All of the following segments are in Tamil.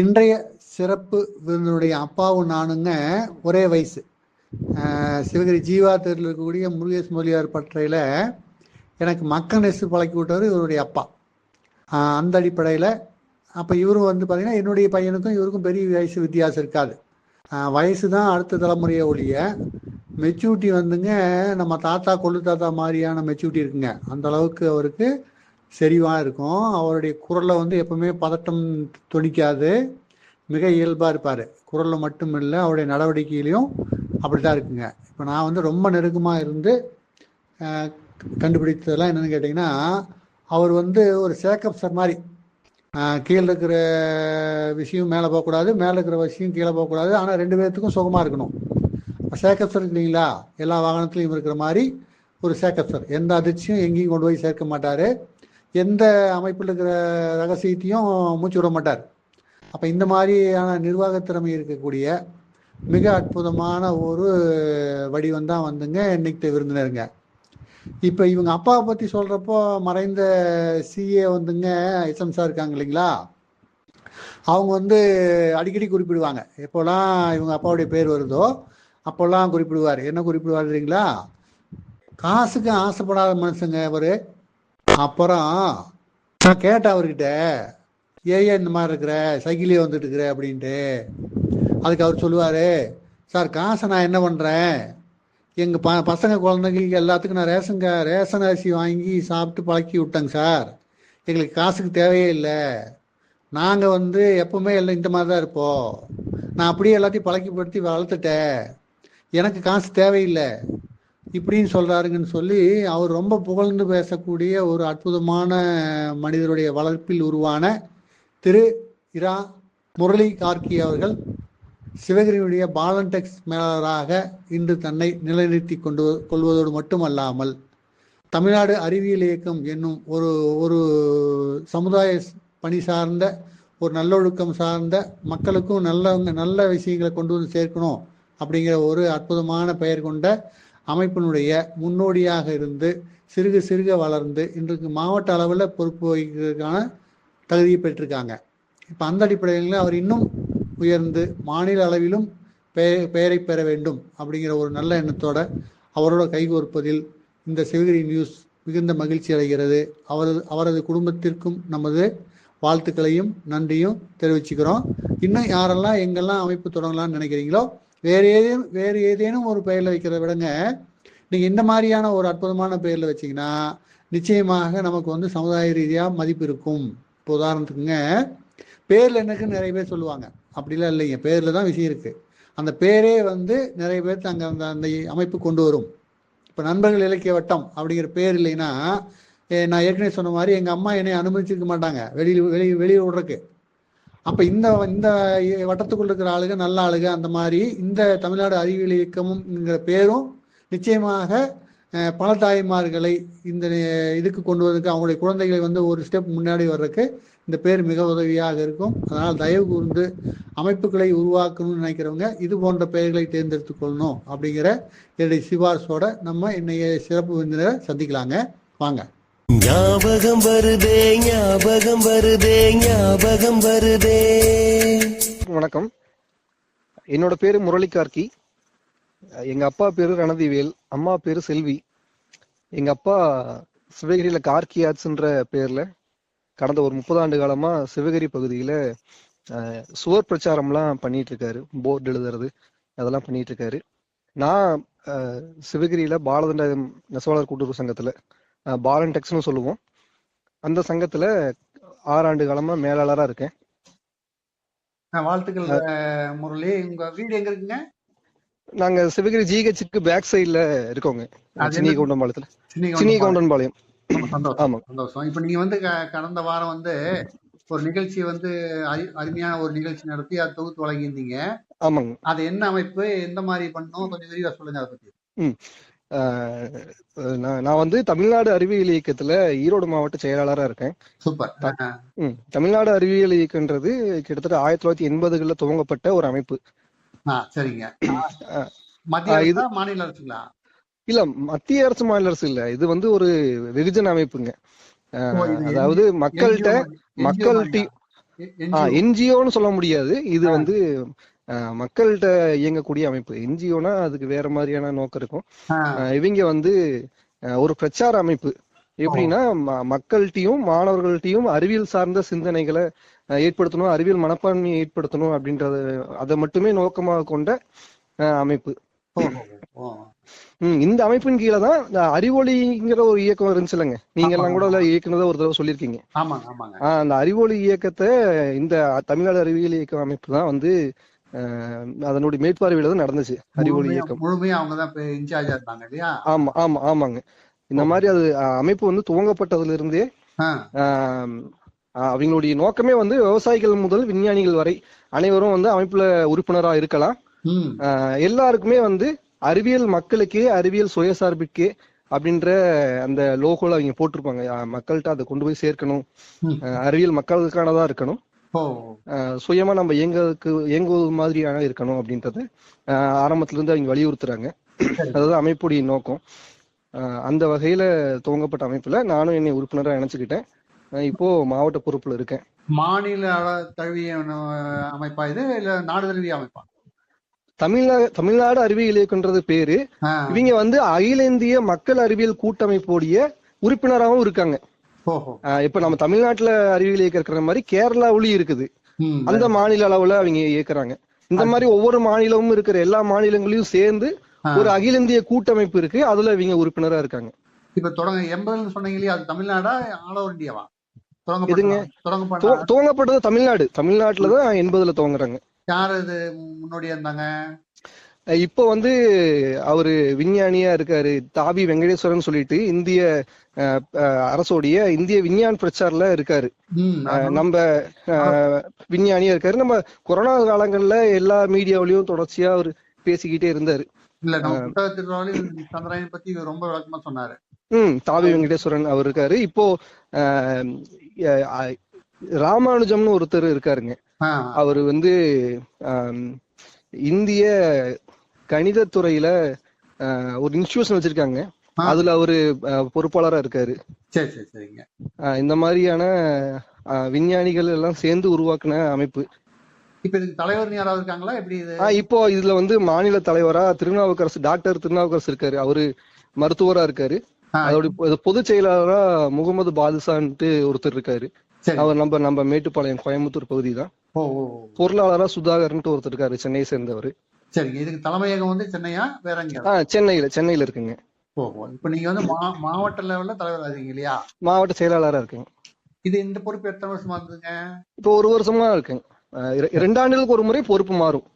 இன்றைய சிறப்பு விருந்தினுடைய அப்பாவும் நானுங்க ஒரே வயசு. சிவகிரி ஜீவா தெருவில் இருக்கக்கூடிய முருகேஷ் மொழியார் பற்றையில் எனக்கு மக்கள் நெசு பழக்கி விட்டவர் இவருடைய அப்பா. அந்த அடிப்படையில் அப்போ இவரும் வந்து பார்த்தீங்கன்னா என்னுடைய பையனுக்கும் இவருக்கும் பெரிய வயசு வித்தியாசம் இருக்காது. வயசு தான் அடுத்த தலைமுறையை ஒழிய மெச்சூரிட்டி வந்துங்க நம்ம தாத்தா கொள்ளு தாத்தா மாதிரியான மெச்சூரிட்டி இருக்குங்க. அந்த அளவுக்கு அவருக்கு செறிவாக இருக்கும். அவருடைய குரலை வந்து எப்பவுமே பதட்டம் துணிக்காது. மிக இயல்பாக இருப்பார். குரலில் மட்டும் இல்லை அவருடைய நடவடிக்கையிலையும் அப்படி தான் இருக்குங்க. இப்போ நான் வந்து ரொம்ப நெருக்கமாக இருந்து கண்டுபிடித்ததெல்லாம் என்னென்னு கேட்டிங்கன்னா அவர் வந்து ஒரு சேக்கப் சார் மாதிரி. கீழே இருக்கிற விஷயம் மேலே போகக்கூடாது மேலே இருக்கிற விஷயம் கீழே போகக்கூடாது. ஆனால் ரெண்டு பேர்த்துக்கும் சுகமாக இருக்கணும். சேக்கப் சார் இல்லைங்களா எல்லா வாகனத்துலையும் இருக்கிற மாதிரி ஒரு சேக்கப் சார். எந்த அதிர்ச்சியும் எங்கேயும் கொண்டு போய் சேர்க்க மாட்டார். எந்த அமைப்பில் இருக்கிற ரகசியத்தையும் மூச்சு விட மாட்டார். அப்போ இந்த மாதிரியான நிர்வாக திறமை இருக்கக்கூடிய மிக அற்புதமான ஒரு வடிவம் தான் வந்துங்க இன்னைக்கு விருந்தினருங்க. இப்போ இவங்க அப்பாவை பற்றி சொல்கிறப்போ மறைந்த சிஏ வந்துங்க எஸ்எம் சார் இருக்காங்க இல்லைங்களா? அவங்க வந்து அடிக்கடி குறிப்பிடுவாங்க. எப்போல்லாம் இவங்க அப்பாவுடைய பேர் வருதோ அப்போல்லாம் குறிப்பிடுவார். என்ன குறிப்பிடுவார் இல்லைங்களா காசுக்கு ஆசைப்படாத மனுஷங்க அவர் அப்புறம் நான் கேட்டேன் அவர்கிட்ட ஏன் இந்த மாதிரி இருக்கிற சைக்கிளே வந்துட்டு இருக்கிற அப்படின்ட்டு. அதுக்கு அவர் சொல்லுவார் சார் காசை நான் என்ன பண்ணுறேன் எங்கள் ப பசங்க குழந்தைங்களுக்கு எல்லாத்துக்கும் நான் ரேஷன் கா ரேஷன் அரிசி வாங்கி சாப்பிட்டு பழக்கி விட்டேங்க சார். எங்களுக்கு காசுக்கு தேவையே இல்லை. நாங்கள் வந்து எப்பவுமே எல்லாம் இந்த மாதிரி தான் இருப்போம். நான் அப்படியே எல்லாத்தையும் பழக்கிப்படுத்தி வளர்த்துட்டேன். எனக்கு காசு தேவையில்லை. இப்படின்னு சொல்றாருங்கன்னு சொல்லி அவர் ரொம்ப புகழ்ந்து பேசக்கூடிய ஒரு அற்புதமான மனிதருடைய வளர்ப்பில் உருவான திரு இரா முரளி கார்கி அவர்கள் சிவகிரியுடைய பாலன்டெக்ஸ் மேலாளராக இன்று தன்னை நிலைநிறுத்தி கொண்டு கொள்வதோடு மட்டுமல்லாமல் தமிழ்நாடு அறிவியல் இயக்கம் என்னும் ஒரு ஒரு சமுதாய பணி சார்ந்த ஒரு நல்லொழுக்கம் சார்ந்த மக்களுக்கும் நல்லவங்க நல்ல விஷயங்களை கொண்டு வந்து சேர்க்கணும் அப்படிங்கிற ஒரு அற்புதமான பெயர் கொண்ட அமைப்பினுடைய முன்னோடியாக இருந்து சிறுக சிறுக வளர்ந்து இன்றைக்கு மாவட்ட அளவில் பொறுப்பு வகிக்கிறதுக்கான தகுதியை பெற்றிருக்காங்க. இப்போ அந்த அடிப்படையில் அவர் இன்னும் உயர்ந்து மாநில அளவிலும் பெயர் பெயரை பெற வேண்டும் அப்படிங்கிற ஒரு நல்ல எண்ணத்தோட அவரோட கைகோர்ப்பதில் இந்த சிவகிரி நியூஸ் மிகுந்த மகிழ்ச்சி அடைகிறது. அவரது அவரது குடும்பத்திற்கும் நமது வாழ்த்துக்களையும் நன்றியும் தெரிவிச்சுக்கிறோம். இன்னும் யாரெல்லாம் எங்கெல்லாம் அமைப்பு தொடங்கலாம்னு நினைக்கிறீங்களோ வேறு ஏதேனும் வேறு ஏதேனும் ஒரு பெயரில் வைக்கிறத விடங்க நீங்கள் இந்த மாதிரியான ஒரு அற்புதமான பெயரில் வச்சீங்கன்னா நிச்சயமாக நமக்கு வந்து சமுதாய ரீதியாக மதிப்பு இருக்கும். இப்போ உதாரணத்துக்குங்க பேரில் என்னக்குன்னு நிறைய பேர் சொல்லுவாங்க. அப்படிலாம் இல்லைங்க. பேரில் தான் விஷயம் இருக்குது அந்த பேரே வந்து நிறைய பேர் அங்கே அந்த அந்த அமைப்பு கொண்டு வரும். இப்போ நண்பர்கள் இலக்கிய வட்டம் அப்படிங்கிற பேர் இல்லைன்னா நான் ஏற்கனவே சொன்ன மாதிரி எங்கள் அம்மா என்னை அனுமதிச்சிருக்க மாட்டாங்க. வெளியில் வெளியே வெளியே விடுறக்கு அப்போ இந்த இந்த வட்டத்துக்குள்ள இருக்கிற ஆளுக நல்ல ஆளுக அந்த மாதிரி இந்த தமிழ்நாடு அறிவியல் இயக்கம்ங்கிற பேரும் நிச்சயமாக பல தாய்மார்களை இந்த இதுக்கு கொண்டு வரதுக்கு அவங்களுடைய குழந்தைகளை வந்து ஒரு ஸ்டெப் முன்னாடி வர்றதுக்கு இந்த பேர் மிக உதவியாக இருக்கும். அதனால் தயவு கூர்ந்து அமைப்புகளை உருவாக்கணும்னு நினைக்கிறவங்க இது போன்ற பெயர்களை தேர்ந்தெடுத்துக் கொள்ளணும் அப்படிங்கிற என்னுடைய சிபாரிசோட நம்ம இன்னைய சிறப்பு விருந்தினரை சந்திக்கலாங்க. வாங்க. ஞாபகம் வருதே ஞாபகம் வருதே ஞாபகம் வருதே. வணக்கம். என்னோட பேரு முரளி கார்கி எங்க அப்பா பேரு ரணதிவேல் அம்மா பேரு செல்வி. எங்க அப்பா சிவகிரியில கார்கி பேர்ல கடந்த ஒரு முப்பது ஆண்டு காலமா சிவகிரி பகுதியில சுவர் பிரச்சாரம்லாம் பண்ணிட்டு இருக்காரு போர்டு எழுதுறது அதெல்லாம் பண்ணிட்டு இருக்காரு நான் அஹ், சிவகிரியில பாலதண்ட நெசவாளர் கூட்டுறவு சங்கத்துல அஹ், பாலன் டெக்ஸ்னு சொல்லுவோம். அந்த சங்கத்துல ஆறாண்டு காலமா மேலாளரா இருக்கேன். வாழ்த்துக்கள் முரளி. உங்க வீடு எங்க இருக்குங்க? நாங்க சிவகிரி ஜிஹெச்சுக்கு பேக் சைடுல இருக்கோங்க. சினி கவுண்டன்பாளையத்துல சினி கவுண்டன்பாளையம் ஆமா. சந்தோஷம். இப்ப நீங்க வந்து கடந்த வாரம் வந்து ஒரு நிகழ்ச்சி வந்து அரி- அருமையான ஒரு நிகழ்ச்சி நடத்தி அதை தொகுத்து வழங்கியிருந்தீங்க. ஆமாங்க. அது என்ன அமைப்பு? எந்த மாதிரி பண்ணோம் கொஞ்சம் விரிவா சொல்லுங்க அதை பத்தி. நான் வந்து தமிழ்நாடு அறிவியல் இயக்கத்துல ஈரோடு மாவட்ட செயலாளரா இருக்கேன். சூப்பர். தமிழ்நாடு அறிவியல் இயக்கன்றது கிட்டத்தட்ட ஆயிரத்தி தொள்ளாயிரத்தி எண்பதுகளில் துவங்கப்பட்ட ஒரு அமைப்பு. சரிங்க. இது- மாநில அரசுங்களா? இல்ல மத்திய அரசு மாநில அரசு இல்ல. இது வந்து ஒரு வெகுஜன அமைப்புங்க. அதாவது மக்கள்கிட்ட? NGO. என்ஜிஓன்னு சொல்ல முடியாது. இது வந்து மக்கள்கிட்ட இயங்கக்கூடிய அமைப்பு. என்ஜிஓனா அதுக்கு வேற மாதிரியான நோக்கம் இருக்கும். இவங்க வந்து ஒரு பிரச்சார அமைப்பு. எப்படின்னா மக்கள்கிட்டயும் மாணவர்கள்ட்டயும் அறிவியல் சார்ந்த சிந்தனைகளை ஏற்படுத்தணும் அறிவியல் மனப்பான்மையை ஏற்படுத்தணும் அப்படின்றத அதை மட்டுமே நோக்கமாக கொண்ட அமைப்பு. இந்த அமைப்பின் கீழே தான் இந்த அறிவொளிங்கிற ஒரு இயக்கம் இருந்துச்சு இல்லைங்க. நீங்க எல்லாம் கூட இயக்குனதா ஒரு தடவை சொல்லியிருக்கீங்க. அந்த அறிவொளி இயக்கத்தை இந்த தமிழ்நாடு அறிவியல் இயக்கம் அமைப்பு தான் வந்து அதனுடைய மேற்பார்வையில தான் நடந்துச்சு. அறிவொளி இயக்கம். முழுமையா அவங்க தான் இன்சார்ஜா இருந்தாங்க இல்லையா? ஆமா ஆமா ஆமாங்க. இந்த மாதிரி அது அமைப்பு வந்து துவங்கப்பட்டதுல இருந்தே அவங்களுடைய நோக்கமே வந்து விவசாயிகள் முதல் விஞ்ஞானிகள் வரை அனைவரும் வந்து அமைப்புல உறுப்பினரா இருக்கலாம். எல்லாருக்குமே வந்து அறிவியல் மக்களுக்கே அறிவியல் சுயசார்புக்கே அப்படின்ற அந்த லோகோல அவங்க போட்டிருப்பாங்க. மக்கள்கிட்ட அதை கொண்டு போய் சேர்க்கணும். அறிவியல் மக்களுக்கானதா இருக்கணும். சுயமா நம்ம இயங்குறதுக்கு இயங்குவது மாதிரியான இருக்கணும் அப்படின்றத ஆரம்பத்துல இருந்து அவங்க வலியுறுத்துறாங்க. அதாவது அமைப்புடைய நோக்கம். அந்த வகையில துவங்கப்பட்ட அமைப்புல நானும் என்னை உறுப்பினரா இணைச்சுக்கிட்டேன். இப்போ மாவட்ட பொறுப்புல இருக்கேன். மாநில தழுவிய அமைப்பா இது? இல்ல நாடு தழுவிய அமைப்பா? தமிழ்நாடு தமிழ்நாடு அறிவியல் இயக்கம்ன்றது பேரு. இவங்க வந்து அகில இந்திய மக்கள் அறிவியல் கூட்டமைப்போடைய உறுப்பினராகவும் இருக்காங்க. இப்ப நம்ம தமிழ்நாட்டுல அறிவியல் இயக்கம் இருக்கிற மாதிரி கேரளாவுலயும் இருக்குது. அந்த மாநில அளவுல அவங்க இயக்குறாங்க. இந்த மாதிரி ஒவ்வொரு மாநிலமும் இருக்கிற எல்லா மாநிலங்களையும் சேர்ந்து. ஒரு அகில இந்திய கூட்டமைப்பு இருக்கு. அதுல இவங்க உறுப்பினரா இருக்காங்க. இப்ப தொடங்க எண்பதுன்னு சொன்னீங்க இல்லையா அது தமிழ்நாடா ஆல் ஓவர் இந்தியாவா துவ- துவங்கப்பட்டது தமிழ்நாடு. தமிழ்நாட்டுல தான் எண்பதுல துவங்குறாங்க யார் இது? முன்னோடியா இருந்தாங்க? இப்போ வந்து அவரு விஞ்ஞானியா இருக்காரு. தாபி வெங்கடேஸ்வரன் சொல்லிட்டு இந்திய அரசோடைய இந்திய விஞ்ஞான் பிரச்சார்ல இருக்காரு. நம்ம விஞ்ஞானியா இருக்காரு. நம்ம கொரோனா காலங்கள்ல எல்லா மீடியாவிலயும் தொடர்ச்சியா அவர் பேசிக்கிட்டே இருந்தாரு. இல்ல சந்திராயன் பத்தி ரொம்ப விளக்கமா சொன்னாரு. ம் தாவி வெங்கடேஸ்வரன் அவர் இருக்காரு. இப்போ ராமானுஜம்னு ஒருத்தர் இருக்காருங்க. அவர் வந்து இந்திய கணிதத்துறையில ஆஹ், ஒரு இன்ஸ்டிடியூஷன் வச்சிருக்காங்க. அதுல அவரு பொறுப்பாளரா இருக்காரு. சரி சரி சரிங்க. ஆஹ், இந்த மாதிரியான விஞ்ஞானிகள் எல்லாம் சேர்ந்து உருவாக்குன அமைப்பு. இப்ப இதுக்கு தலைவர் யாராவது இருக்காங்களா? எப்படி இது? ஆஹ், இப்போ இதுல வந்து மாநில தலைவரா திருநாவுக்கரசு டாக்டர் திருநாவுக்கரசு இருக்காரு. அவரு மருத்துவரா இருக்காரு. அதோட பொதுச் செயலாளரா முகமது பாதுஷான்ட்டு ஒருத்தர் இருக்காரு. அவர் நம்ம நம்ம மேட்டுப்பாளையம் கோயம்புத்தூர் பகுதி தான். பொருளாளரா சுதாகர்ன்ட்டு ஒருத்தர் இருக்காரு சென்னையை சேர்ந்தவர். சரிங்க. இதுக்கு தலைமையகம் வந்து சென்னையா? வேற எங்க சென்னையில சென்னையில இருக்குங்க. ஓ ஓ. இப்ப நீங்க வந்து மாவட்ட லெவல்ல தலைவர் இருக்கீங்க இல்லையா? மாவட்ட செயலாளரா இருக்குங்க. இது இந்த பொறுப்பு எத்தனை வருஷமா இருந்ததுங்க? இப்போ ஒரு வருஷமா இருக்குங்க இரண்டு ஆண்டுகளுக்கு ஒரு முறை பொறுப்பு மாறும்.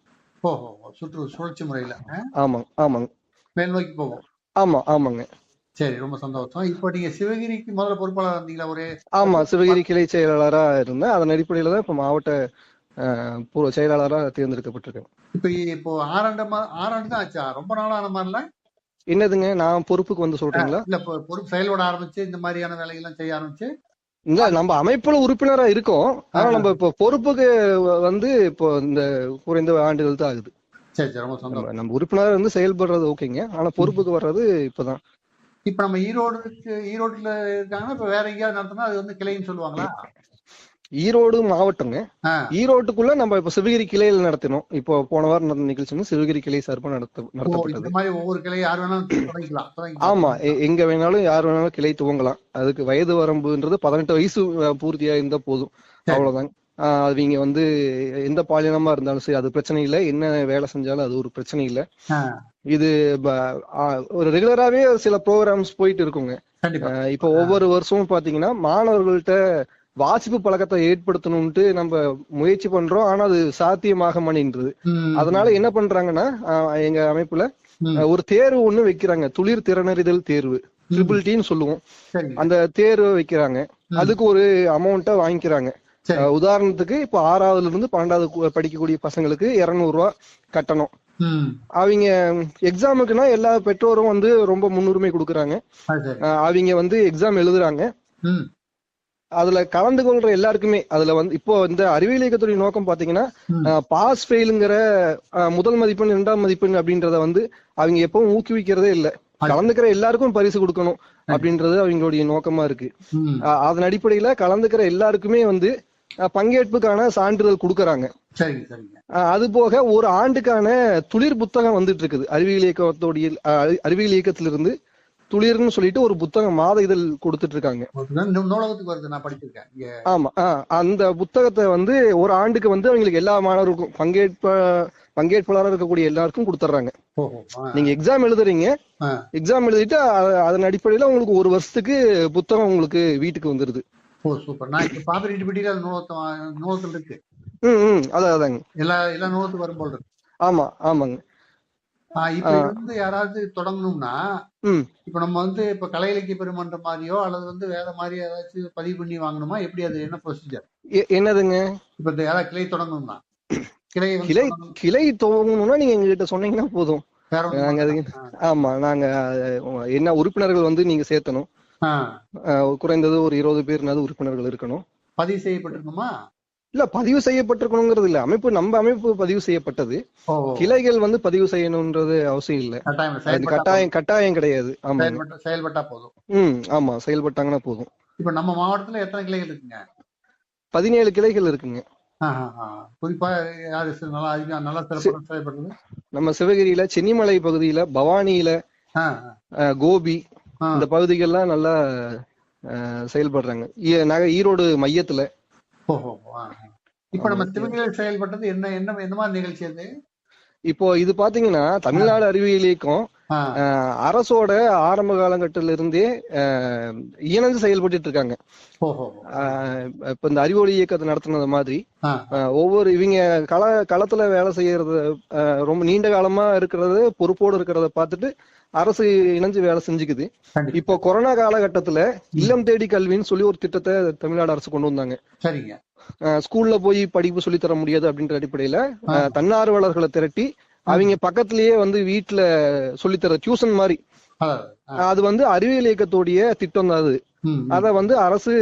ஓ ஓ ஓ. சுற்று சுழற்சி முறையில? ஆமாங்க ஆமாங்க. மேல் நோக்கி போகும் ஆமா ஆமாங்க. சரி ரொம்ப சந்தோஷம். இப்போ நீங்க சிவகிரிக்கு முதல்ல பொறுப்பாளர் இருந்தீங்களா? ஒரே ஆமா சிவகிரி கிளை செயலாளரா இருந்தேன். அதன் அடிப்படையில தான் இப்ப மாவட்ட ஆஹ், பூர்வ செயலாளரா தேர்ந்தெடுக்கப்பட்டிருக்கேன். இப்ப இப்போ ஆறாண்டு ஆறாண்டு தான் ஆச்சா? ரொம்ப நாளான மாதிரில என்னதுங்க? நான் பொறுப்புக்கு வந்து சொல்றீங்களா? இல்ல பொறுப்பு செயல்பட ஆரம்பிச்சு இந்த மாதிரியான வேலைகள்லாம் செய்ய ஆரம்பிச்சு? இல்ல நம்ம அமைப்புல உறுப்பினரா இருக்கோம். ஆனா நம்ம இப்போ பொறுப்புக்கு வந்து இப்போ இந்த குறைந்த ஆண்டுகள் தான் ஆகுது. சரி நம்ம- உறுப்பினரா வந்து செயல்படுறது ஓகேங்க. ஆனா பொறுப்புக்கு வர்றது இப்பதான். இப்ப நம்ம ஈரோடு ஈரோட்டுல இருக்காங்கன்னா இப்ப வேற எங்கேயாவது நடத்தினா அது வந்து கிளைன்னு சொல்லுவாங்களா? ஈரோடு மாவட்டங்க. ஈரோட்டுக்குள்ள நம்ம இப்ப சிவகிரி கிளையில நடத்தினோம். இப்போ போன வாரம் நடந்த நிகழ்ச்சி வந்து சிவகிரி கிளை சார்பா நடத்த நடத்தப்பட்டது. ஒவ்வொரு கிளை யார் வேணாலும். ஆமா எங்க வேணாலும் யார் வேணாலும் கிளை துவங்கலாம். அதுக்கு வயது வரம்புன்றது பதினெட்டு வயசு பூர்த்தியா இருந்தா போதும். அவ்வளவுதாங்க. அவங்க வந்து எந்த பாலினமா இருந்தாலும் சரி அது பிரச்சனை இல்லை. என்ன வேலை செஞ்சாலும் அது ஒரு பிரச்சனை இல்லை. இது ஒரு ரெகுலராவே சில ப்ரோக்ராம்ஸ் போயிட்டு இருக்குங்க. இப்போ ஒவ்வொரு வருஷமும் பாத்தீங்கன்னா மாணவர்கள்ட்ட வாசிப்பு பழக்கத்தை ஏற்படுத்தணும்ட்டு நம்ம முயற்சி பண்றோம். ஆனா அது சாத்தியமாக மாட்டேன்றது அதனால என்ன பண்றாங்கன்னா எங்க அமைப்புல ஒரு தேர்வு ஒண்ணு வைக்கிறாங்க. துளிர் திறனறிதல் தேர்வு. ட்ரிபிள் டின்னு சொல்லுவோம். அந்த தேர்வு வைக்கிறாங்க. அதுக்கு ஒரு அமௌண்ட்டை வாங்கிக்கிறாங்க. உதாரணத்துக்கு இப்போ ஆறாவதுல இருந்து பன்னெண்டாவது படிக்கக்கூடிய பசங்களுக்கு இருநூறு ரூபா கட்டணும் அவங்க எக்ஸாமுக்குன்னா எல்லா பெற்றோரும் வந்து ரொம்ப முன்னுரிமை கொடுக்குறாங்க. அவங்க வந்து எக்ஸாம் எழுதுறாங்க. அதுல கலந்து கொள்ற எல்லாருக்குமே அதுல வந்து இப்போ இந்த அறிவியல் இயக்கத்துடைய நோக்கம் பாத்தீங்கன்னா. பாஸ் ஃபெயிலுங்கிற முதல் மதிப்பெண் இரண்டாம் மதிப்பெண் அப்படின்றத வந்து அவங்க எப்பவும் ஊக்குவிக்கிறதே இல்ல. கலந்துக்கிற எல்லாருக்கும் பரிசு கொடுக்கணும் அப்படின்றது அவங்களுடைய நோக்கமா இருக்கு. அதன் அடிப்படையில கலந்துக்கிற எல்லாருக்குமே வந்து பங்கேற்புக்கான சான்றிதழ் கொடுக்கறாங்க. அது போக ஒரு ஆண்டுக்கான துளிர் புத்தகம் வந்துட்டு இருக்குது. அறிவியல் இயக்கத்தோடைய அறிவியல் இயக்கத்திலிருந்து துளிர்னு சொல்லிட்டு ஒரு புத்தகம் மாத இதழ் கொடுத்துட்டு இருக்காங்க நூலகத்துக்கு வருது நான் படிச்சிருக்கேன். இங்க ஆமா அந்த புத்தகத்தை வந்து ஒரு ஆண்டுக்கு வந்து அவங்களுக்கு எல்லா மாணவருக்கும் பங்கேற்ப பங்கேற்பாளராக இருக்கக்கூடிய எல்லாருக்கும் கொடுத்துட்றாங்க. நீங்க எக்ஸாம் எழுதுறீங்க. எக்ஸாம் எழுதிட்டு அதன் அடிப்படையில உங்களுக்கு ஒரு வருஷத்துக்கு புத்தகம் உங்களுக்கு வீட்டுக்கு வந்துருது. Oh super. நான் இப்ப பாப்பிரெட்டி பெட்டியில அது நூலகத்தை வா- நூலகத்தில் இருக்கு. ம் ம் அதான் அதாங்க. எல்லா எல்லா நூலகத்துக்கு வரும் போல் இருக்கு. ஆமா ஆமாங்க. இப்ப வந்து யாராவது தொடங்கணும்னா இப்ப நம்ம வந்து இப்ப கலை இலக்கிய பெருமன்ற மாதிரியோ அல்லது வந்து வேற மாதிரி ஏதாச்சும் பதிவு பண்ணி வாங்கணுமா? எப்படி அது என்ன ப்ரொசீஜர் என்னதுங்க? இப்ப இந்த யாராவது கிளை தொடங்கணும்னா. கிளை கிளை. கிளை துவங்கணும்னா நீங்க எங்ககிட்ட சொன்னீங்கன்னா போதும். நாங்க. ஆமா நாங்க என்ன உறுப்பினர்கள் வந்து நீங்க சேர்த்தணும். குறைந்தது ஒரு இருபது பேர்னாவது உறுப்பினர்கள் இருக்கணும். பதிவு செய்யப்பட்டிருக்குமா? இல்ல பதிவு செய்யப்பட்டிருக்கணுங்கிறது இல்ல. அமைப்பு நம்ம அமைப்பு பதிவு செய்யப்பட்டது. கிளைகள் வந்து பதிவு செய்யணும்ன்றது அவசியம் இல்ல. கட்டாயம் கட்டாயம் கட்டாயம் கிடையாது. ஆமா. செயல்பட்ட போதும். ம் ஆமா. செயல்பட்டாங்கன்னா போதும். இப்ப நம்ம மாவட்டத்துல எத்தனை கிளைகள் இருக்குங்க? பதினேழு கிளைகள் இருக்குங்க. குறிப்பா நல்லா அதிகம் நம்ம சிவகிரியில சென்னிமலை பகுதியில பவானியில கோபி. இந்த பகுதிகள்லாம் நல்லா செயல்படுறாங்க. ஈரோடு மையத்துல. ஓஹோ. இப்ப நம்ம சிவகிரியில் செயல்பட்டது என்ன என்ன எந்த மாதிரி நிகழ்ச்சி அது? இப்போ இது பாத்தீங்கன்னா தமிழ்நாடு அறிவியல் இயக்கம் அரசோட ஆரம்ப காலகட்டத்தில இருந்தே இணைந்து செயல்பட்டு இருக்காங்க இப்ப இந்த அறிவொளி இயக்கத்தை நடத்துனது மாதிரி ஒவ்வொரு இவங்க கள களத்துல வேலை செய்யறது ரொம்ப நீண்ட காலமா இருக்கிறது பொறுப்போடு இருக்கிறத பார்த்துட்டு அரசு இணைஞ்சு வேலை செஞ்சுக்குது. இப்போ கொரோனா காலகட்டத்துல இல்லம் தேடி கல்வின்னு சொல்லி ஒரு திட்டத்தை தமிழ்நாடு அரசு கொண்டு வந்தாங்க. ஸ்கூல்ல போய் படிப்பு சொல்லி தர முடியாது அப்படின்ற அடிப்படையில தன்னார்வலர்களை திரட்டி அவங்க பக்கத்திலேயே வந்து வீட்டுல சொல்லித்தர டியூஷன் மாதிரி. அது வந்து அறிவியல் இயக்கத்தோடைய திட்டம் தான் அது. அத வந்து அரசு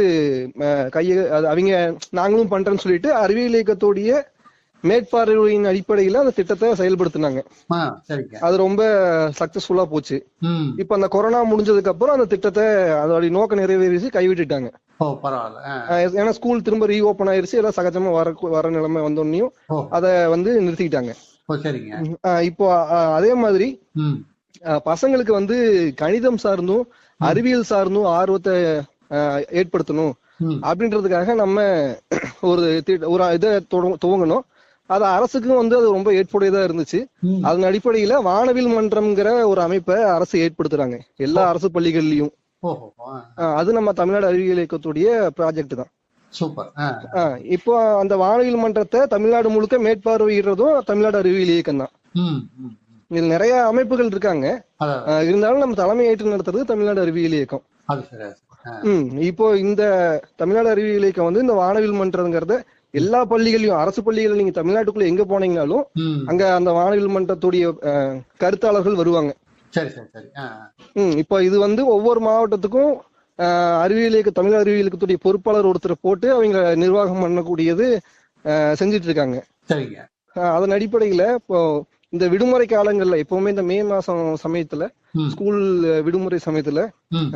கைய அவங்க நாங்களும் பண்றேன்னு சொல்லிட்டு அறிவியல் இயக்கத்தோடைய மேற்பார்வையின் அடிப்படையில அந்த திட்டத்தை செயல்படுத்தினாங்க. அது ரொம்ப சக்சஸ்ஃபுல்லா போச்சு. இப்ப அந்த கொரோனா முடிஞ்சதுக்கு அப்புறம் அந்த திட்டத்தை அதோட நோக்கம் நிறைவேறிச்சு கைவிட்டுட்டாங்க. ஏன்னா ஸ்கூல் திரும்ப ரீஓபன் ஆயிருச்சு எல்லாம் சகஜமா வர வர நிலைமை வந்தோடனையும் அத வந்து நிறுத்திக்கிட்டாங்க. இப்போ அதே மாதிரி பசங்களுக்கு வந்து கணிதம் சார்ந்தும் அறிவியல் சார்ந்தும் ஆர்வத்தை ஏற்படுத்தணும் அப்படின்றதுக்காக நம்ம ஒரு ஒரு இதை துவங்க- துவங்கணும். அது அரசுக்கும் வந்து அது ரொம்ப ஏற்புடையதா இருந்துச்சு. அதன் அடிப்படையில வானவில் மன்றம்ங்கிற ஒரு அமைப்பை அரசு ஏற்படுத்துறாங்க. எல்லா அரசு பள்ளிகள்லயும். அது நம்ம தமிழ்நாடு அறிவியல் இயக்கத்துடைய ப்ராஜெக்ட் தான். சூப்பர். இப்போ அந்த வானவில் மன்றத்தை தமிழ்நாடு முழுக்க மேற்பார்வையிடுறதும் தமிழ்நாடு அறிவியல் இயக்கம் தான். இதுல நிறைய அமைப்புகள் இருக்காங்க. இருந்தாலும் நம்ம தலைமை ஏற்று நடத்துறது தமிழ்நாடு அறிவியல் இயக்கம். இப்போ இந்த தமிழ்நாடு அறிவியல் இயக்கம் வந்து இந்த வானவில் மன்றங்கிறத எல்லா பள்ளிகளையும் அரசு பள்ளிகள் நீங்க தமிழ்நாட்டுக்குள்ள எங்க போனீங்கனாலும் அங்க அந்த வானவில் மன்றத்துடைய கருத்தாளர்கள் வருவாங்க. ம் இப்போ இது வந்து ஒவ்வொரு மாவட்டத்துக்கும் அறிவியல் இயக்க தமிழ் அறிவியல் இயக்கத்துடைய பொறுப்பாளர் ஒருத்தரை போட்டு அவங்க நிர்வாகம் பண்ணக்கூடியது செஞ்சுட்டு இருக்காங்க அதன் அடிப்படையில இப்போ இந்த விடுமுறை காலங்கள்ல எப்பவுமே இந்த மே மாசம் சமயத்துல ஸ்கூல் விடுமுறை சமயத்துல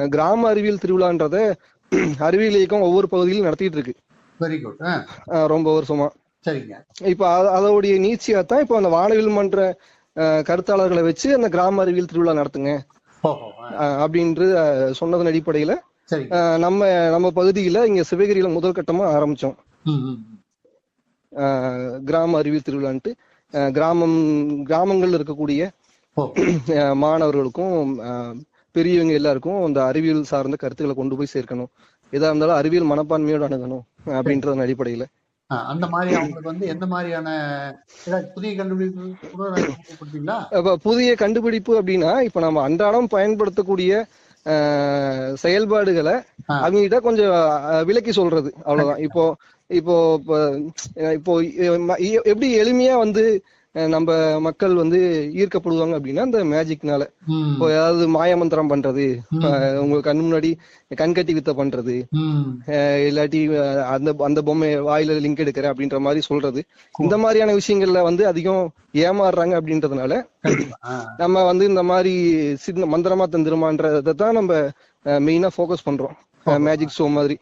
கிராம அறிவியல் திருவிழான்றத அறிவியல் இயக்கம் ஒவ்வொரு பகுதியிலும் நடத்திட்டு இருக்கு வெரி குட் ரொம்ப வருஷமா. சரிங்க. இப்ப அத- அதோடைய நீட்சியா தான் இப்போ அந்த வானவில் மன்ற கருத்தாளர்களை வச்சு அந்த கிராம அறிவியல் திருவிழா நடத்துங்க. அப்படின்று சொன்னதன் அடிப்படையில நம்ம நம்ம பகுதியில இங்க சிவகிரியில முதல் கட்டமா ஆரம்பிச்சோம். கிராம அறிவியல் திருவிழான்ட்டு கிராமம் கிராமங்கள்ல இருக்கக்கூடிய மாணவர்களுக்கும் பெரியவங்க எல்லாருக்கும் அந்த அறிவியல் சார்ந்த கருத்துக்களை கொண்டு போய் சேர்க்கணும். எதா இருந்தாலும் அறிவியல் மனப்பான்மையோடு அணுகணும் அப்படின்றதன் அடிப்படையில. அந்த மாதிரி அவங்களுக்கு வந்து எந்த மாதிரியான புதிய கண்டுபிடிப்பு புதிய கண்டுபிடிப்பு அப்படின்னா இப்ப நம்ம அன்றாடம் பயன்படுத்தக்கூடிய செயல்பாடுகளை ஆ. அவங்ககிட்ட கொஞ்சம் அஹ், விளக்கி சொல்றது. அவ்வளவுதான். இப்போ இப்போ இப்போ எப்படி எளிமையா வந்து நம்ம மக்கள் வந்து ஈர்க்கப்படுவாங்க அப்படின்னா இந்த மேஜிக்னால இப்போ ஏதாவது மாயமந்திரம் பண்றது உங்க கண் முன்னாடி கண்கட்டி வித்த பண்றது இல்லாட்டி அந்த அந்த பொம்மை வாயில லிங்க் எடுக்கிறேன் அப்படின்ற மாதிரி சொல்றது. இந்த மாதிரியான விஷயங்கள்ல வந்து அதிகம் ஏமாறுறாங்க அப்படின்றதுனால நம்ம வந்து இந்த மாதிரி சின்ன மந்திரமா தந்திரமான்றதை தான் நம்ம மெயினா ஃபோக்கஸ் பண்றோம். மேஜிக் ஷோ மாதிரி.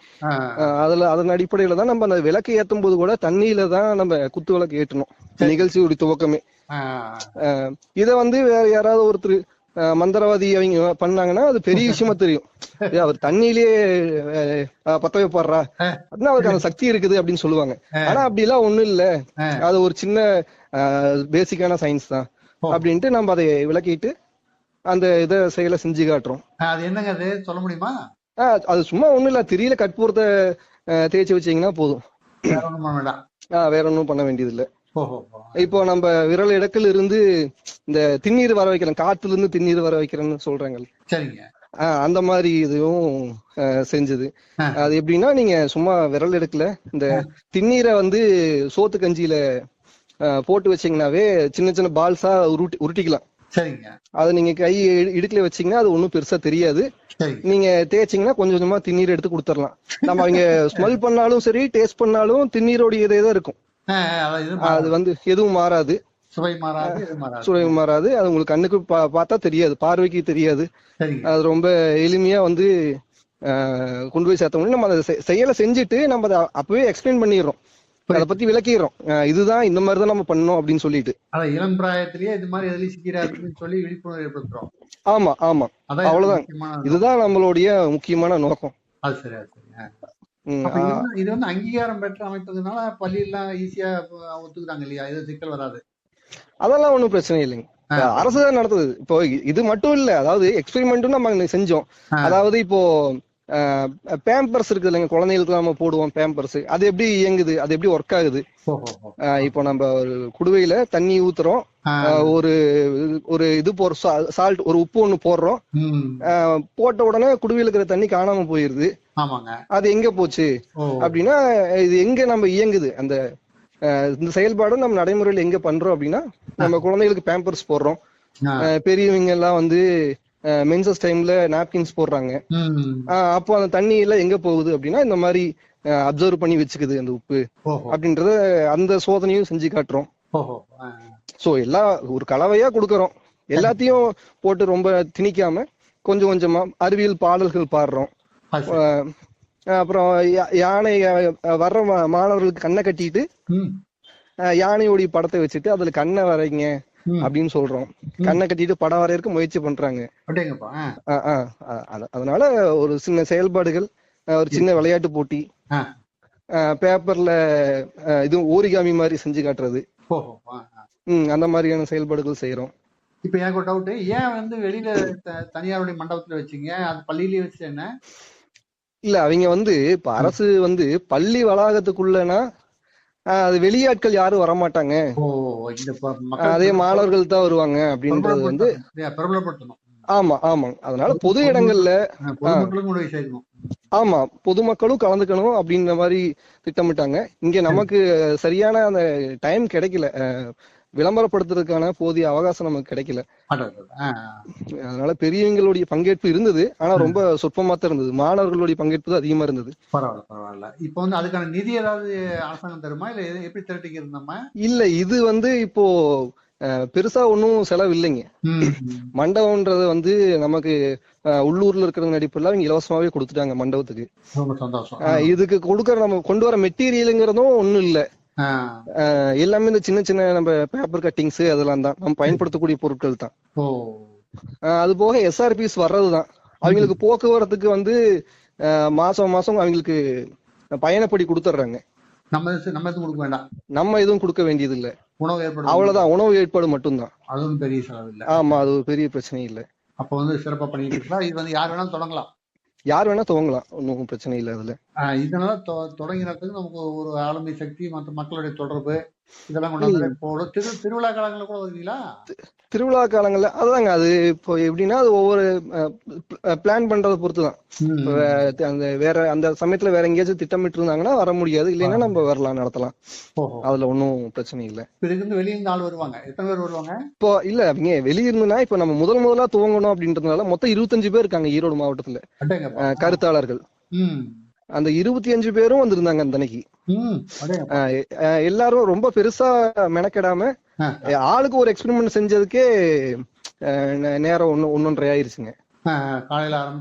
அதுல அதன் அடிப்படையில தான் நம்ம அந்த விளக்கு ஏத்தும் போது கூட தண்ணியில தான் நம்ம குத்து விளக்கு ஏற்றணும். நிகழ்ச்சியுடைய துவக்கமே. இத வந்து வேற யாராவது ஒருத்தர் மந்திரவாதி அவங்க பண்ணாங்கன்னா அது பெரிய விஷயமா தெரியும். அவர் தண்ணியிலேயே பத்த வைப்பாடுறா அப்படின்னா அவருக்கு அந்த சக்தி இருக்குது அப்படின்னு சொல்லுவாங்க. ஆனா அப்படி எல்லாம் ஒண்ணும் இல்ல. அது ஒரு சின்ன பேசிக்கான சயின்ஸ் தான். அப்படின்ட்டு நம்ம அதை விளக்கிட்டு அந்த இதை செயலை செஞ்சு காட்டுறோம். அது என்னங்க அது? சொல்ல முடியுமா? அது சும்மா ஒண்ணும் இல்ல. திரியில கற்பூரத்தை தேய்ச்சி வச்சீங்கன்னா போதும். வேற ஒண்ணும் பண்ண வேண்டாம். ஆஹ் வேற ஒண்ணும் பண்ண வேண்டியது இல்ல இப்போ நம்ம விரல் இடக்குல இருந்து இந்த திண்ணீர் வர வைக்கிறோம் காத்துல இருந்து திண்ணீர் வர வைக்கிறேன்னு சொல்றாங்க. அந்த மாதிரி இதுவும் செஞ்சது. அது எப்படின்னா நீங்க சும்மா விரல் எடுக்கல. இந்த திண்ணீரை வந்து சோத்து கஞ்சியில போட்டு வச்சீங்கன்னாவே சின்ன சின்ன பால்ஸா உருட்டி உருட்டிக்கலாம். சரிங்க. அதை நீங்க கை இடு- இடுக்குல வச்சீங்கன்னா அது ஒண்ணும் பெருசா தெரியாது. நீங்க தேய்ச்சீங்கன்னா கொஞ்சம் கொஞ்சமா திண்ணீர் எடுத்து கொடுத்துடலாம். நம்ம அவங்க ஸ்மெல் பண்ணாலும் சரி டேஸ்ட் பண்ணாலும் திண்ணீரோடைய இதே தான் இருக்கும். அது வந்து எதுவும் மாறாது. சுவை மாறாது அது உங்களுக்கு கண்ணுக்கு பார்த்தா தெரியாது. பார்வைக்கு தெரியாது. அது ரொம்ப எளிமையா வந்து கொண்டு போய் சேர்த்த முடியும் நம்ம அதை செயலை செஞ்சுட்டு நம்ம அதை அப்பவே எக்ஸ்பிளைன் பண்ணிடுறோம். அதை பத்தி விளக்கிடுறோம் ஆஹ், இதுதான் இந்த மாதிரி தான் நம்ம பண்ணணும் அப்படின்னு சொல்லிட்டு. அதான் இளம் பிராயத்திலேயே இது மாதிரி எதுலயும் சிக்கிறாருன்னு சொல்லி விழிப்புணர்வு ஏற்படுத்துறோம். ஆமா ஆமா. அவ்வளவுதான். இதுதான் நம்மளுடைய முக்கியமான நோக்கம். அது சரி அது சரி இது வந்து- அங்கீகாரம் பெற்ற அமைப்புனால பள்ளியெல்லாம் ஈஸியா ஒத்துக்குறாங்க இல்லையா? இது சிக்கல் வராது. அதெல்லாம் ஒண்ணும் பிரச்சனை இல்லைங்க. அரசு தான் நடத்துது. இப்போ இது மட்டும் இல்ல அதாவது எக்ஸ்பெரிமெண்ட்டும் நம்ம செஞ்சோம். அதாவது இப்போ பேம்பர்ஸ் இருக்குது இல்லைங்க. குழந்தைகளுக்கு நம்ம போடுவோம் பேம்பர்ஸ் அது எப்படி இயங்குது? அது எப்படி ஒர்க் ஆகுது? இப்போ நம்ம ஒரு குடுவையில தண்ணி ஊத்துறோம். ஒரு ஒரு இது போற சால்ட் ஒரு உப்பு ஒண்ணு போடுறோம். போட்ட உடனே குடுவையில இருக்கிற தண்ணி காணாம போயிருது. அது எங்க போச்சு? அப்படின்னா இது எங்க நம்ம இயங்குது? அந்த இந்த செயல்பாடு நம்ம நடைமுறையில எங்க பண்றோம் அப்படின்னா நம்ம குழந்தைகளுக்கு பேம்பர்ஸ் போடுறோம். பெரியவங்க எல்லாம் வந்து மென்சஸ் டைம்ல நாப்கின்ஸ் போடுறாங்க. அப்போ அந்த தண்ணி எல்லாம் எங்க போகுது அப்படின்னா இந்த மாதிரி அப்சர்வ் பண்ணி வச்சுக்குது அந்த உப்பு. அப்படின்றத அந்த சோதனையும் செஞ்சு காட்டுறோம். சோ எல்லா ஒரு கலவையா கொடுக்கறோம். எல்லாத்தையும் போட்டு ரொம்ப திணிக்காம கொஞ்சம் கொஞ்சமா அறிவியல் பாடல்கள் பாடுறோம். அப்புறம் யானை வர்ற மாணவர்களுக்கு கண்ணை கட்டிட்டு யானையோடைய படத்தை வச்சுட்டு அதுல கண்ணை வரைங்க. அப்படின்னு சொல்றோம். கண்ணை கட்டிட்டு படம் வரையறதுக்கு முயற்சி பண்றாங்க. அதனால ஒரு சின்ன செயல்பாடுகள் ஒரு சின்ன விளையாட்டு போட்டி. பேப்பர்ல இது ஓரிகாமி மாதிரி செஞ்சு காட்டுறது. அந்த மாதிரியான செயல்பாடுகள் செய்யறோம் இப்ப எனக்கு ஒரு டவுட் ஏன் வந்து வெளியில தனியாருடைய மண்டபத்துல வச்சீங்க? அது பள்ளியிலேயே வச்சு என்ன? இல்ல அவங்க வந்து இப்ப அரசு வந்து பள்ளி வளாகத்துக்குள்ளனா அது வெளியாட்கள் யாரும் வரமாட்டாங்க. அதே மாணவர்கள் தான் வருவாங்க அப்படின்றது வந்து ஆமா ஆமா. அதனால பொது இடங்கள்ல ஆமா பொதுமக்களும் கலந்துக்கணும் அப்படின்ற மாதிரி திட்டமிட்டாங்க. இங்க நமக்கு சரியான அந்த டைம் கிடைக்கல. விளம்பரப்படுத்துறதுக்கான போதிய அவகாசம் நமக்கு கிடைக்கல. அதனால பெரியவங்களுடைய பங்கேற்பு இருந்தது. ஆனா ரொம்ப சொற்பமா தான் இருந்தது. மாணவர்களுடைய பங்கேற்பு தான் அதிகமா இருந்தது. பரவாயில்ல பரவாயில்ல. இப்ப வந்து அதுக்கான நிதி ஏதாவது அரசாங்கம் தருமா? இல்ல எப்படி திரட்டிக்கிறது நம்ம இல்ல இது வந்து இப்போ பெருசா ஒன்றும் செலவு இல்லைங்க. மண்டபம்ன்றது வந்து நமக்கு உள்ளூர்ல இருக்கிற நடிப்புல அவங்க இலவசமாவே கொடுத்துட்டாங்க மண்டபத்துக்கு. இதுக்கு கொடுக்கற நம்ம கொண்டு வர மெட்டீரியலுங்கிறதும் ஒண்ணும் இல்ல. எல்லாமே இந்த சின்ன சின்ன நம்ம பேப்பர் கட்டிங்ஸ் அதெல்லாம் தான். நம்ம பயன்படுத்தக்கூடிய பொருட்கள் தான். அது போக எஸ்ஆர்பிஸ் வர்றதுதான். அவங்களுக்கு போக்குவரத்துக்கு வந்து மாசம் மாசம் அவங்களுக்கு பயணப்படி கொடுத்துட்றாங்க. நம்ம நம்ம எதுவும் கொடுக்க வேண்டாம். நம்ம எதுவும் கொடுக்க வேண்டியது இல்ல உணவு ஏற்படும் அவ்வளவுதான். உணவு ஏற்பாடு மட்டும்தான். அதுவும் பெரிய செலவு இல்ல. ஆமா அது ஒரு பெரிய பிரச்சனை இல்ல. அப்ப வந்து சிறப்பா பண்ணிட்டு இருக்கலாம். இது வந்து யார் வேணாலும் தொடங்கலாம். யார் வேணா துவங்கலாம். ஒன்றும் பிரச்சனை இல்லை அதுல. இதனால தொ- தொடங்கினதுக்கு நமக்கு ஒரு ஆளுமை சக்தி மற்ற மக்களுடைய தொடர்பு இதெல்லாம் கொண்டாந்து திரு திருவிழா காலங்களில் கூட வருவீங்களா? திருவிழா காலங்கள்ல அதுதாங்க அது இப்போ எப்படின்னா அது ஒவ்வொரு பிளான் பண்றதை பொறுத்து தான் ம். இப்ப வே- அந்த வேற அந்த சமயத்துல வேற எங்கேயாச்சும் திட்டமிட்டு இருந்தாங்கன்னா வர முடியாது. இல்லைன்னா நம்ம வரலாம் நடத்தலாம். அதுல ஒன்றும் பிரச்சனை இல்லை. இதுக்கு வந்து வெளிய இருந்து ஆள் வருவாங்க. எத்தனை பேர் வருவாங்க? இப்போ இல்ல அவங்க வெளியிருந்துனா இப்ப நம்ம முதல் முதலா துவங்கணும் அப்படின்றதுனால மொத்தம் இருபத்தஞ்சு பேர் இருக்காங்க ஈரோடு மாவட்டத்துல. கருத்தாளர்கள். அந்த இருபத்தி அஞ்சு பேரும் வந்திருந்தாங்க அந்த அன்னைக்கு எல்லாரும் ரொம்ப பெருசா மெனக்கெடாம ஆளுக்கு ஒரு எக்ஸ்பெரிமெண்ட் செஞ்சதுக்கே நேரம் ஒன்னு ஒன்னொன்றரை ஆயிருச்சுங்க. காலையில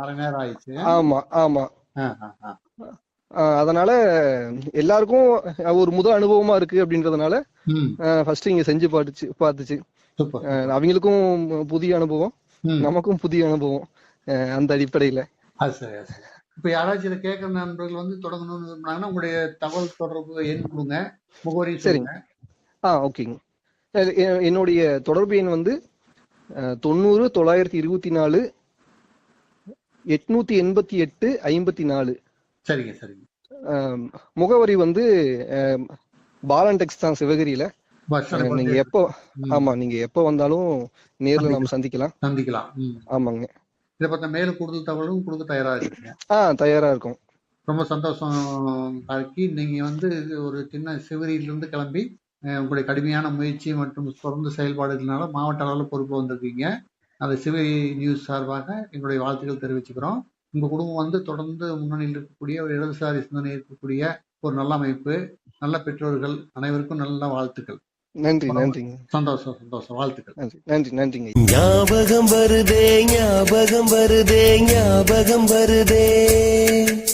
அரை நேரம் ஆயிடுச்சு. ஆமா ஆமா. அதனால எல்லாருக்கும் ஒரு முதல் அனுபவமா இருக்கு அப்படின்றதுனால ஃபர்ஸ்ட் இங்க செஞ்சு சூப்பர். ஆஹ் அவங்களுக்கும் புதிய அனுபவம் நமக்கும் புதிய அனுபவம் அந்த அடிப்படையில. இப்ப யாராச்சும் இதை கேட்கிற நண்பர்கள் வந்து தொடங்கணும்னு விரும்பினாங்கன்னா உங்களுடைய தகவல் தொடர்பு எண் கொடுங்க. முகவரி சரிங்க. ஆ ஓகேங்க. என்னுடைய தொடர்பு எண் வந்து தொண்ணூறு தொள்ளாயிரத்தி இருபத்தி நாலு எட்நூத்தி எண்பத்தி எட்டு ஐம்பத்தி நாலு சரிங்க. சரிங்க முகவரி வந்து பாலன் டெக்ஸ் தான் சிவகிரியில. நீங்க எப்போ ஆமா நீங்க எப்போ வந்தாலும் நேர்ல நம்ம சந்திக்கலாம். சந்திக்கலாம். ஆமாங்க. இதை பத்த மேலும் கூடுதல் தகவலும் கொடுக்க தயாரா இருக்கீங்க. ஆ தயாரா இருக்கும். ரொம்ப சந்தோஷம் கார்கி நீங்க வந்து ஒரு சின்ன சிவரியிலிருந்து கிளம்பி உங்களுடைய கடுமையான முயற்சி மற்றும் தொடர்ந்து செயல்பாடுகள்னால மாவட்ட அளவில் பொறுப்பு வந்திருக்கீங்க. அந்த சிவரி நியூஸ் சார்பாக எங்களுடைய வாழ்த்துக்கள் தெரிவிச்சுக்கிறோம். உங்க குடும்பம் வந்து தொடர்ந்து முன்னணியில் இருக்கக்கூடிய ஒரு இடதுசாரி சிந்தனை இருக்கக்கூடிய ஒரு நல்ல அமைப்பு நல்ல பெற்றோர்கள் அனைவருக்கும் நல்ல வாழ்த்துக்கள். நன்றி நன்றிங்க. சந்தோஷம் சந்தோஷம். வாழ்த்துக்கள். நன்றி நன்றி நன்றிங்க. ஞாபகம் வருதே ஞாபகம் வருதே ஞாபகம் வருதே.